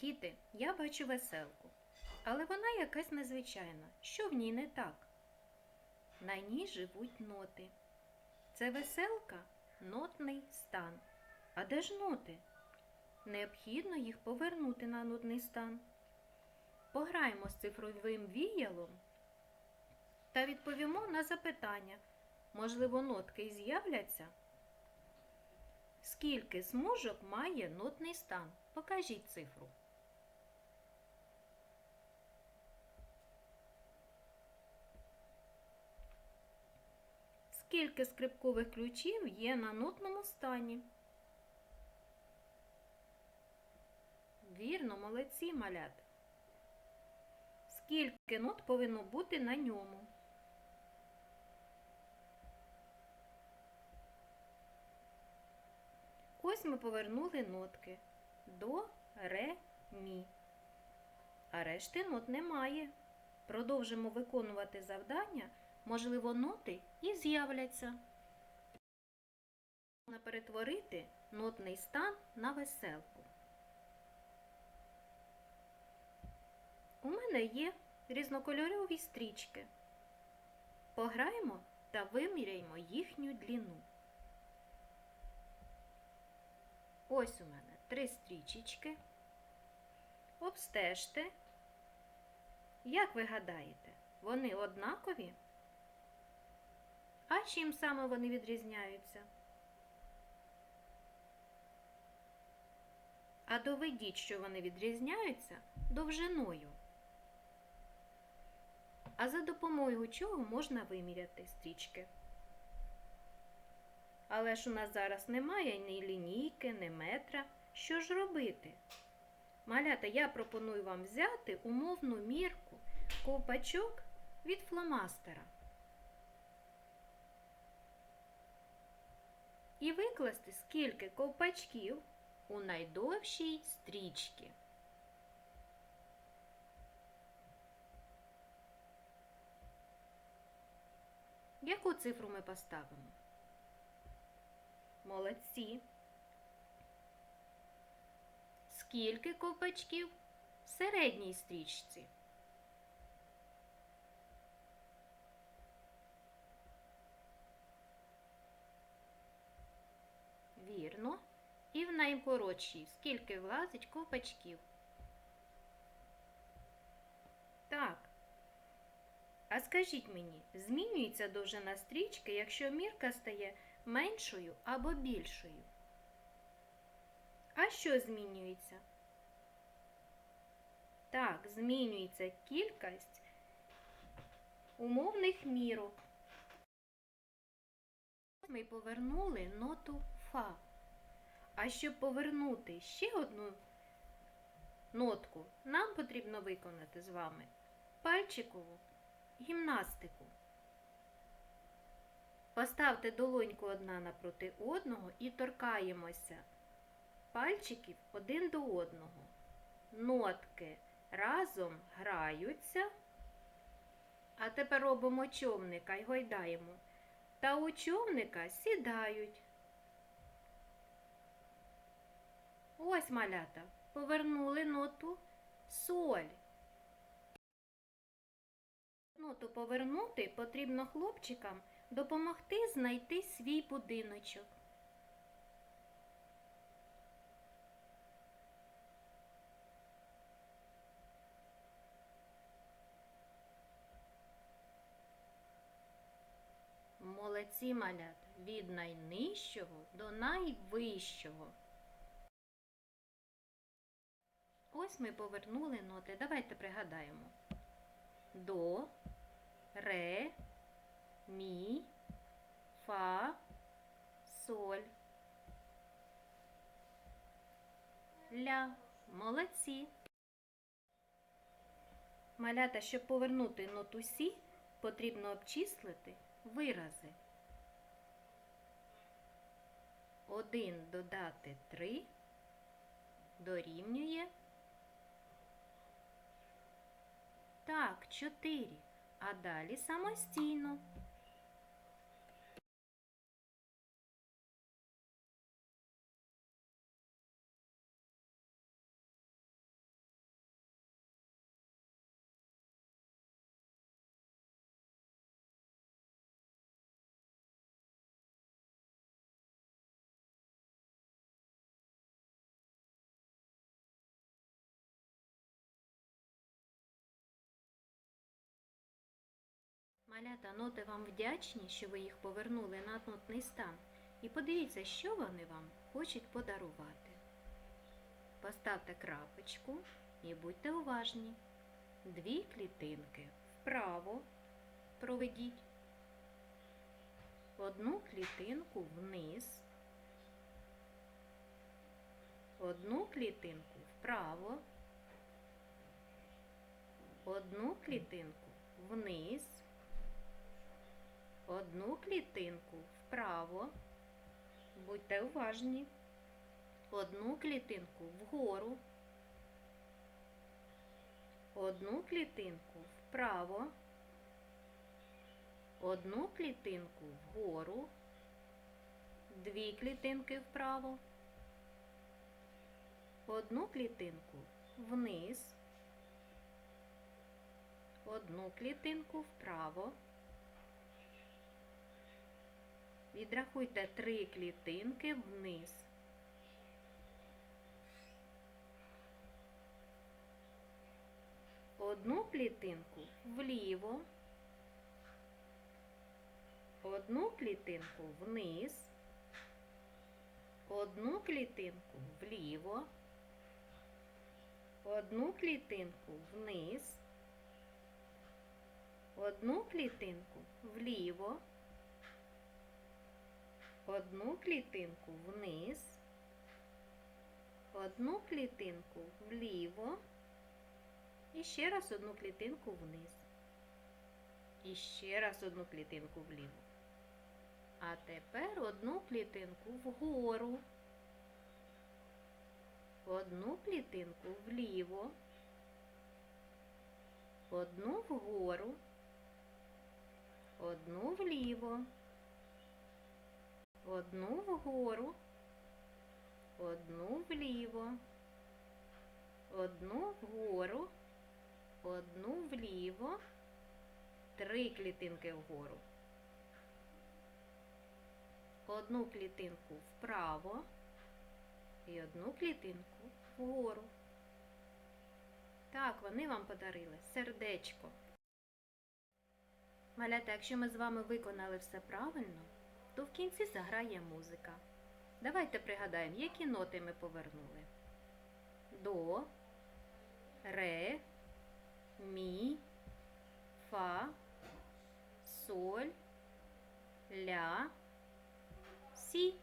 Діти, я бачу веселку, але вона якась незвичайна. Що в ній не так? На ній живуть ноти. Це веселка нотний стан. А де ж ноти? Необхідно їх повернути на нотний стан. Пограємо з цифровим віялом та відповімо на запитання. Можливо, нотки і з'являться? Скільки смужок має нотний стан? Покажіть цифру. Скільки скрипкових ключів є на нотному стані? Вірно, молодці малята. Скільки нот повинно бути на ньому? Ось ми повернули нотки до, ре, мі. А решти нот немає. Продовжимо виконувати завдання, можливо, ноти і з'являться. Можна перетворити нотний стан на веселку. У мене є різнокольорові стрічки. Пограємо та виміряємо їхню длину. Ось у мене три стрічечки. Обстежте. Як ви гадаєте, вони однакові? А чим саме вони відрізняються? А доведіть, що вони відрізняються довжиною. А за допомогою чого можна виміряти стрічки? Але ж у нас зараз немає ні лінійки, ні метра. Що ж робити? Малята, я пропоную вам взяти умовну мірку ковпачок від фломастера і викласти, скільки ковпачків у найдовшій стрічці. Яку цифру ми поставимо? Молодці. Скільки ковпачків в середній стрічці? Вірно. І в найкоротшій скільки влазить ковпачків? Так. А скажіть мені, змінюється довжина стрічки, якщо мірка стає меншою або більшою? А що змінюється? Так, змінюється кількість умовних мірок. Ми повернули ноту Фа. А щоб повернути ще одну нотку, нам потрібно виконати з вами пальчикову гімнастику. Поставте долоньку одна напроти одного і торкаємося пальчиків один до одного. Нотки разом граються. А тепер робимо човника й гойдаємо. Та у човника сідають. Ось малята. Повернули ноту соль. Ноту повернути потрібно хлопчикам допомогти знайти свій будиночок. Молодці малята від найнижчого до найвищого. Ось ми повернули ноти. Давайте пригадаємо. До, ре, мі, фа, соль. Ля. Молодці. Малята, щоб повернути ноту Сі, потрібно обчислити вирази. Один додати три дорівнює. Так, чотири. А далі самостійно. Малята ноти вам вдячні, що ви їх повернули на нотний стан. І подивіться, що вони вам хочуть подарувати. Поставте крапочку і будьте уважні. Дві клітинки вправо проведіть. Одну клітинку вниз. Одну клітинку вправо. Одну клітинку вниз. Одну клітинку вправо. Будьте уважні. Одну клітинку вгору. Одну клітинку вправо. Одну клітинку вгору. Дві клітинки вправо. Одну клітинку вниз. Одну клітинку вправо. Відрахуйте три клітинки вниз. Одну клітинку вліво. Одну клітинку вниз. Одну клітинку вліво. Одну клітинку вниз. Одну клітинку вліво. Одну клітинку вниз. Одну клітинку вліво. І ще раз одну клітинку вниз. І ще раз одну клітинку вліво. А тепер одну клітинку вгору. Одну клітинку вліво. Одну вгору. Одну вліво. Одну вгору. Одну вліво. Одну вгору. Одну вліво. Три клітинки вгору. Одну клітинку вправо і одну клітинку вгору. Так, вони вам подарили сердечко. Малята, якщо ми з вами виконали все правильно, то в кінці заграє музика. Давайте пригадаємо, які ноти ми повернули. До, ре, мі, фа, соль, ля, сі.